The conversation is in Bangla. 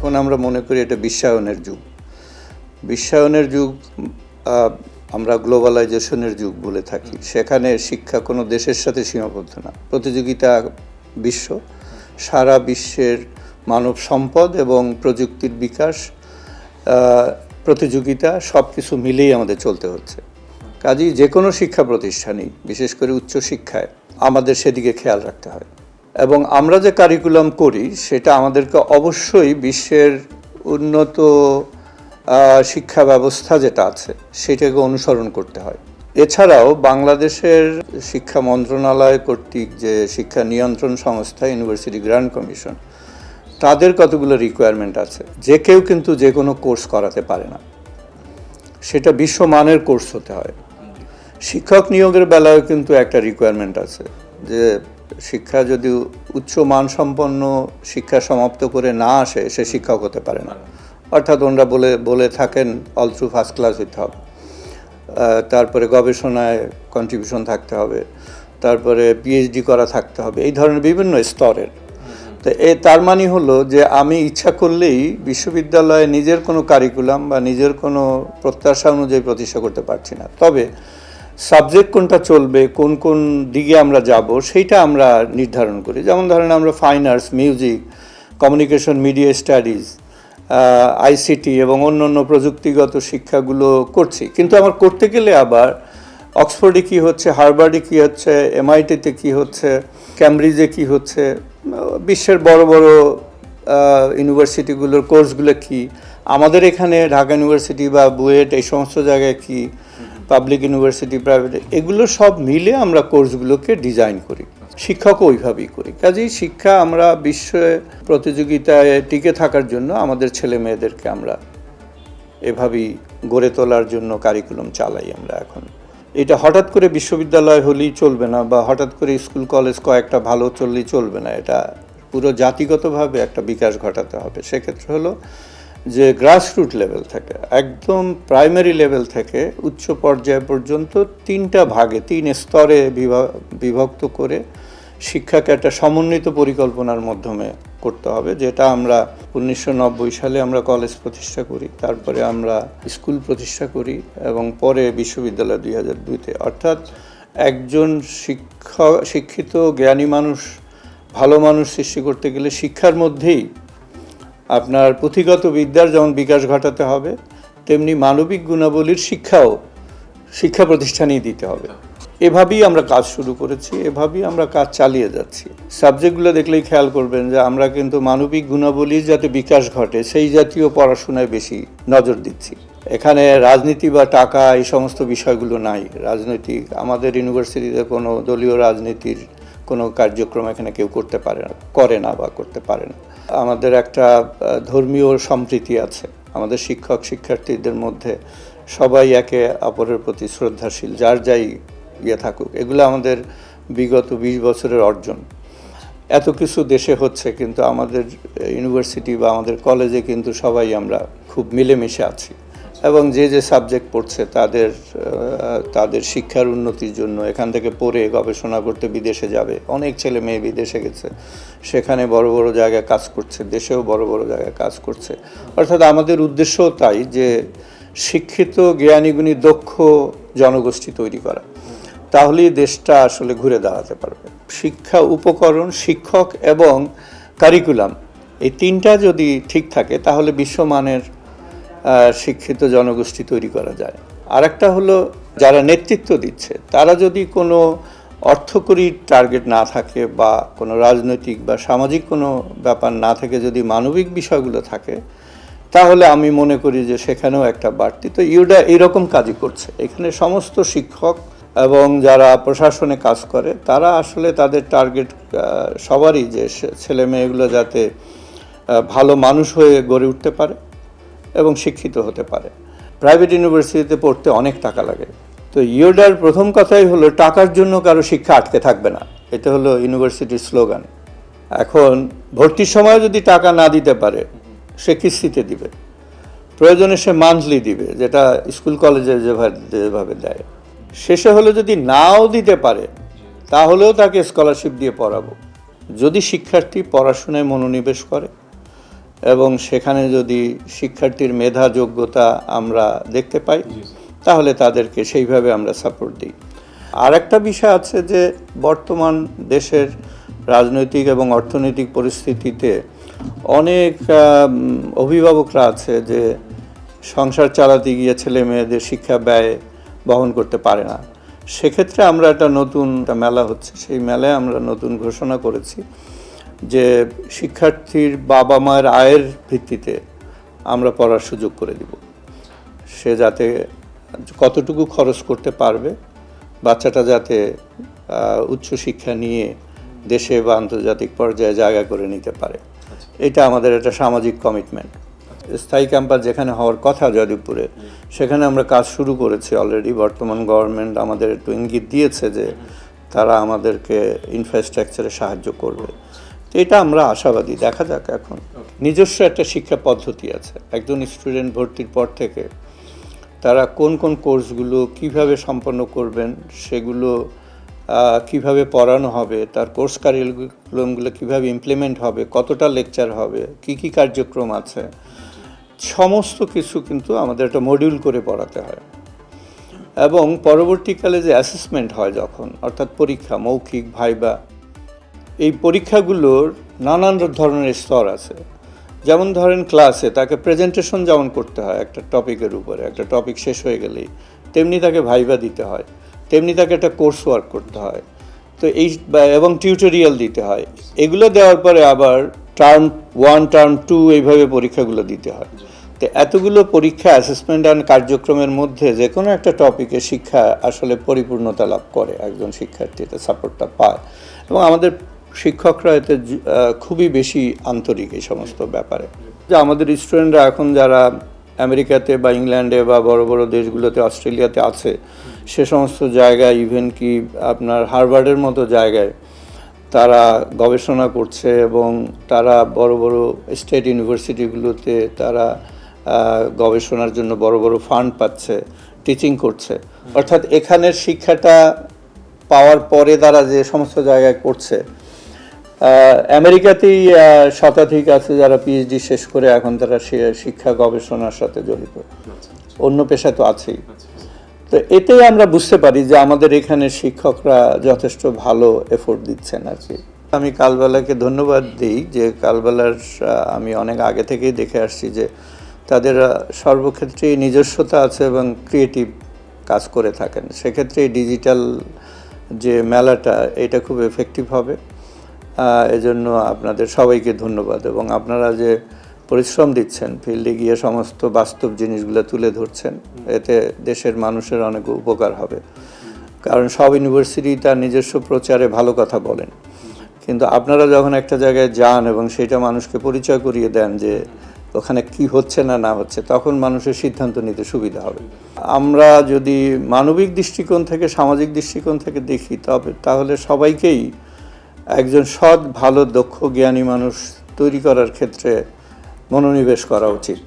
এখন আমরা মনে করি এটা বিশ্বায়নের যুগ। বিশ্বায়নের যুগ আমরা গ্লোবালাইজেশনের যুগ বলে থাকি। সেখানে শিক্ষা কোনো দেশের সাথে সীমাবদ্ধ না। প্রতিযোগিতা বিশ্ব সারা বিশ্বের মানব সম্পদ এবং প্রযুক্তির বিকাশ প্রতিযোগিতা সব কিছু মিলেই আমাদের চলতে হচ্ছে। কাজেই যে কোনো শিক্ষা প্রতিষ্ঠানই বিশেষ করে উচ্চশিক্ষায় আমাদের সেদিকে খেয়াল রাখতে হয়। এবং আমরা যে কারিকুলাম করি, সেটা আমাদেরকে অবশ্যই বিশ্বের উন্নত শিক্ষা ব্যবস্থা যেটা আছে, সেটাকে অনুসরণ করতে হয়। এছাড়াও বাংলাদেশের শিক্ষা মন্ত্রণালয় কর্তৃক যে শিক্ষা নিয়ন্ত্রণ সংস্থা ইউনিভার্সিটি গ্র্যান্ড কমিশন তাদের কতগুলো রিকোয়ারমেন্ট আছে, যে কেউ কিন্তু যে কোনো কোর্স করাতে পারে না। সেটা বিশ্বমানের কোর্স হতে হয়। শিক্ষক নিয়োগের বেলায় কিন্তু একটা রিকোয়ারমেন্ট আছে, যে শিক্ষা যদি উচ্চ মানসম্পন্ন শিক্ষা সমাপ্ত করে না আসে, সে শিক্ষক হতে পারে না। অর্থাৎ ওনারা বলে বলে থাকেন অল থ্রু ফার্স্ট ক্লাস হইতে হবে তারপরে গবেষণায় কন্ট্রিবিউশন থাকতে হবে। তারপরে পিএইচডি করা থাকতে হবে। এই ধরনের বিভিন্ন স্তরের। তো এ, তার মানে হলো যে আমি ইচ্ছা করলেই বিশ্ববিদ্যালয়ে নিজের কোনো কারিকুলাম বা নিজের কোনো প্রত্যাশা অনুযায়ী প্রতিষ্ঠা করতে পারছি না। তবে সাবজেক্ট কোনটা চলবে, কোন কোন দিকে আমরা যাব, সেইটা আমরা নির্ধারণ করি। যেমন ধরেন আমরা fine arts music communication media studies ICT এবং অন্য অন্য প্রযুক্তিগত শিক্ষাগুলো করছি। কিন্তু আমার করতে গেলে আবার অক্সফোর্ডে কি হচ্ছে, হার্ভার্ডে কি হচ্ছে, এমআইটিতে কি হচ্ছে ক্যামব্রিজে কি হচ্ছে, বিশ্বের বড় বড় ইউনিভার্সিটিগুলোর কোর্সগুলো কি, আমাদের এখানে ঢাকা ইউনিভার্সিটি বা বুয়েট এই সমস্ত জায়গায় কি পাবলিক ইউনিভার্সিটি প্রাইভেট এগুলো সব মিলে আমরা কোর্সগুলোকে ডিজাইন করি। শিক্ষকও ওইভাবেই করি। কাজেই শিক্ষা আমরা বিশ্ব প্রতিযোগিতায় টিকে থাকার জন্য আমাদের ছেলে মেয়েদেরকে আমরা এভাবেই গড়ে তোলার জন্য কারিকুলাম চালাই আমরা এখন। এটা হঠাৎ করে বিশ্ববিদ্যালয় হলেই চলবে না বা হঠাৎ করে স্কুল কলেজ কয়েকটা ভালো চললেই চলবে না। এটা পুরো জাতিগতভাবে একটা বিকাশ ঘটাতে হবে। সেক্ষেত্রে হলো যে গ্রাসরুট লেভেল থেকে, একদম প্রাইমারি লেভেল থেকে উচ্চ পর্যায় পর্যন্ত তিনটা ভাগে, তিন স্তরে বিভা- বিভক্ত করে শিক্ষাকে একটা সমন্বিত পরিকল্পনার মাধ্যমে করতে হবে, যেটা আমরা উনিশশো নব্বই সালে আমরা কলেজ প্রতিষ্ঠা করি, তারপরে আমরা স্কুল প্রতিষ্ঠা করি এবং পরে বিশ্ববিদ্যালয় দুই হাজার দুইতে অর্থাৎ একজন শিক্ষা, শিক্ষিত, জ্ঞানী মানুষ, ভালো মানুষ সৃষ্টি করতে গেলে শিক্ষার মধ্যেই আপনার পুঁথিগত বিদ্যার যেমন বিকাশ ঘটাতে হবে, তেমনি মানবিক গুণাবলীর শিক্ষাও শিক্ষা প্রতিষ্ঠানেই দিতে হবে। এভাবেই আমরা কাজ শুরু করেছি, এভাবেই আমরা কাজ চালিয়ে যাচ্ছি। সাবজেক্টগুলো দেখলেই খেয়াল করবেন যে আমরা কিন্তু মানবিক গুণাবলীর যাতে বিকাশ ঘটে, সেই জাতীয় পড়াশোনায় বেশি নজর দিচ্ছি। এখানে রাজনীতি বা টাকা এই সমস্ত বিষয়গুলো নাই। রাজনৈতিক, আমাদের ইউনিভার্সিটিতে কোনো দলীয় রাজনীতির কোনো কার্যক্রম এখানে কেউ করতে পারে না, করে না বা করতে পারে না। আমাদের একটা ধর্মীয় সম্প্রীতি আছে। আমাদের শিক্ষক, শিক্ষার্থীদের মধ্যে সবাই একে অপরের প্রতি শ্রদ্ধাশীল, যার যাই ইয়ে থাকুক। এগুলো আমাদের বিগত বিশ বছরের অর্জন। এত কিছু দেশে হচ্ছে, কিন্তু আমাদের ইউনিভার্সিটি বা আমাদের কলেজে কিন্তু সবাই আমরা খুব মিলেমিশে আছি। এবং যে যে সাবজেক্ট পড়ছে তাদের তাদের শিক্ষার উন্নতির জন্য এখান থেকে পড়ে গবেষণা করতে বিদেশে যাবে। অনেক ছেলে মেয়ে বিদেশে গেছে। সেখানে বড় বড় জায়গায় কাজ করছে, দেশেও বড় বড় জায়গায় কাজ করছে। অর্থাৎ আমাদের উদ্দেশ্যও তাই যে শিক্ষিত, জ্ঞানীগুণী, দক্ষ জনগোষ্ঠী তৈরি করা। তাহলেই দেশটা আসলে ঘুরে দাঁড়াতে পারবে। শিক্ষা উপকরণ, শিক্ষক এবং কারিকুলাম এই তিনটা যদি ঠিক থাকে, তাহলে বিশ্বমানের শিক্ষিত জনগোষ্ঠী তৈরি করা যায়। আর একটা হলো যারা নেতৃত্ব দিচ্ছে, তারা যদি কোনো অর্থকরী টার্গেট না থাকে বা কোনো রাজনৈতিক বা সামাজিক কোনো ব্যাপার না থেকে, যদি মানবিক বিষয়গুলো থাকে, তাহলে আমি মনে করি যে সেখানেও একটা বাড়তি। তো ইউডা এইরকম কাজই করছে। এখানে সমস্ত শিক্ষক এবং যারা প্রশাসনে কাজ করে, তারা আসলে তাদের টার্গেট সবারই যে ছেলে মেয়েগুলো যাতে ভালো মানুষ হয়ে গড়ে উঠতে পারে। এবং শিক্ষিত হতে পারে। প্রাইভেট ইউনিভার্সিটিতে পড়তে অনেক টাকা লাগে। তো ইউডার প্রথম কথাই হলো, টাকার জন্য কারও শিক্ষা আটকে থাকবে না। এটা হলো ইউনিভার্সিটির স্লোগান। এখন ভর্তির সময় যদি টাকা না দিতে পারে, সে কিস্তিতে দিবে। প্রয়োজনে সে মান্থলি দিবে, যেটা স্কুল কলেজে যেভাবে যেভাবে দেয়। শেষে হলে যদি নাও দিতে পারে, তাহলেও তাকে স্কলারশিপ দিয়ে পড়াবো। যদি শিক্ষার্থী পড়াশোনায় মনোনিবেশ করে এবং সেখানে যদি শিক্ষার্থীর মেধা যোগ্যতা আমরা দেখতে পাই তাহলে তাদেরকে সেইভাবে আমরা সাপোর্ট দিই। আর একটা বিষয় আছে যে বর্তমান দেশের রাজনৈতিক এবং অর্থনৈতিক পরিস্থিতিতে অনেক অভিভাবকরা আছে যে সংসার চালাতে গিয়ে ছেলে মেয়েদের শিক্ষা ব্যয় বহন করতে পারে না। সেক্ষেত্রে আমরা একটা নতুন একটা মেলা হচ্ছে। সেই মেলায় আমরা নতুন ঘোষণা করেছি। যে শিক্ষার্থীর বাবা মায়ের আয়ের ভিত্তিতে আমরা পড়ার সুযোগ করে দিব। সে যাতে কতটুকু খরচ করতে পারবে বাচ্চাটা যাতে উচ্চশিক্ষা নিয়ে দেশে বা আন্তর্জাতিক পর্যায়ে জায়গা করে নিতে পারে। এটা আমাদের একটা সামাজিক কমিটমেন্ট স্থায়ী ক্যাম্পাস যেখানে হওয়ার কথা যাদবপুরে সেখানে আমরা কাজ শুরু করেছি অলরেডি বর্তমান গভর্নমেন্ট আমাদের একটু ইঙ্গিত দিয়েছে যে তারা আমাদেরকে ইনফ্রাস্ট্রাকচারে সাহায্য করবে। তো এটা আমরা আশাবাদী। দেখা যাক এখন। নিজস্ব একটা শিক্ষা পদ্ধতি আছে। একজন স্টুডেন্ট ভর্তির পর থেকে তারা কোন কোন কোর্সগুলো কীভাবে সম্পন্ন করবেন সেগুলো কীভাবে পড়ানো হবে তার কোর্স কারিকুলামগুলো কীভাবে ইমপ্লিমেন্ট হবে কতটা লেকচার হবে কি কি কার্যক্রম আছে সমস্ত কিছু কিন্তু আমাদের একটা মডিউল করে পড়াতে হয়। এবং পরবর্তীকালে যে অ্যাসেসমেন্ট হয় যখন অর্থাৎ পরীক্ষা মৌখিক ভাইবা এই পরীক্ষাগুলোর নানান ধরনের স্তর আছে। যেমন ধরেন ক্লাসে তাকে প্রেজেন্টেশন যেমন করতে হয় একটা টপিকের উপরে, একটা টপিক শেষ হয়ে গেলেই, তেমনি তাকে ভাইবা দিতে হয়, তেমনি তাকে একটা কোর্স ওয়ার্ক করতে হয়। তো এই এবং টিউটোরিয়াল দিতে হয়। এগুলো দেওয়ার পরে আবার টার্ম ওয়ান টার্ম টু এইভাবে পরীক্ষাগুলো দিতে হয়। তো এতগুলো পরীক্ষা অ্যাসেসমেন্ট অ্যান্ড কার্যক্রমের মধ্যে যে কোনো একটা টপিকে শিক্ষা আসলে পরিপূর্ণতা লাভ করে একজন শিক্ষার্থী সাপোর্টটা পায়। এবং আমাদের শিক্ষকরা এতে খুবই বেশি আন্তরিক এই সমস্ত ব্যাপারে। যে আমাদের স্টুডেন্টরা এখন যারা আমেরিকাতে বা ইংল্যান্ডে বা বড় বড় দেশগুলোতে, অস্ট্রেলিয়াতে আছে, সে সমস্ত জায়গায়, ইভেন কি আপনার হার্ভার্ডের মতো জায়গায়, তারা গবেষণা করছে এবং তারা বড় বড় স্টেট ইউনিভার্সিটিগুলোতে তারা গবেষণার জন্য বড় বড় ফান্ড পাচ্ছে, টিচিং করছে। অর্থাৎ এখানের শিক্ষাটা পাওয়ার পরে তারা যে সমস্ত জায়গায় করছে আমেরিকাতেই শতাধিক আছে যারা পিএইচডি শেষ করে এখন তারা শিক্ষা গবেষণার সাথে জড়িত। অন্য পেশা তো আছেই। তো এতেই আমরা বুঝতে পারি যে আমাদের এখানে শিক্ষকরা যথেষ্ট ভালো এফোর্ট দিচ্ছেন আর কি। আমি কালবেলাকে ধন্যবাদ দিই যে কালবেলার আমি অনেক আগে থেকেই দেখে আসছি যে তাদের আহ, সর্বক্ষেত্রেই নিজস্বতা আছে এবং ক্রিয়েটিভ কাজ করে থাকেন। সেক্ষেত্রে ডিজিটাল যে মেলাটা এটা খুব এফেক্টিভ হবে। এজন্য আপনাদের সবাইকে ধন্যবাদ এবং আপনারা যে পরিশ্রম দিচ্ছেন, ফিল্ডে গিয়ে সমস্ত বাস্তব জিনিসগুলো তুলে ধরছেন, এতে দেশের মানুষের অনেক উপকার হবে। কারণ সব ইউনিভার্সিটি তার নিজস্ব প্রচারে ভালো কথা বলেন। কিন্তু আপনারা যখন একটা জায়গায় যান এবং সেটা মানুষকে পরিচয় করিয়ে দেন যে ওখানে কি হচ্ছে না না হচ্ছে, তখন মানুষের সিদ্ধান্ত নিতে সুবিধা হবে। আমরা যদি মানবিক দৃষ্টিকোণ থেকে, সামাজিক দৃষ্টিকোণ থেকে দেখি, তবে তাহলে সবাইকেই একজন সৎ ভালো দক্ষ জ্ঞানী মানুষ তৈরি করার ক্ষেত্রে মনোনিবেশ করা উচিত।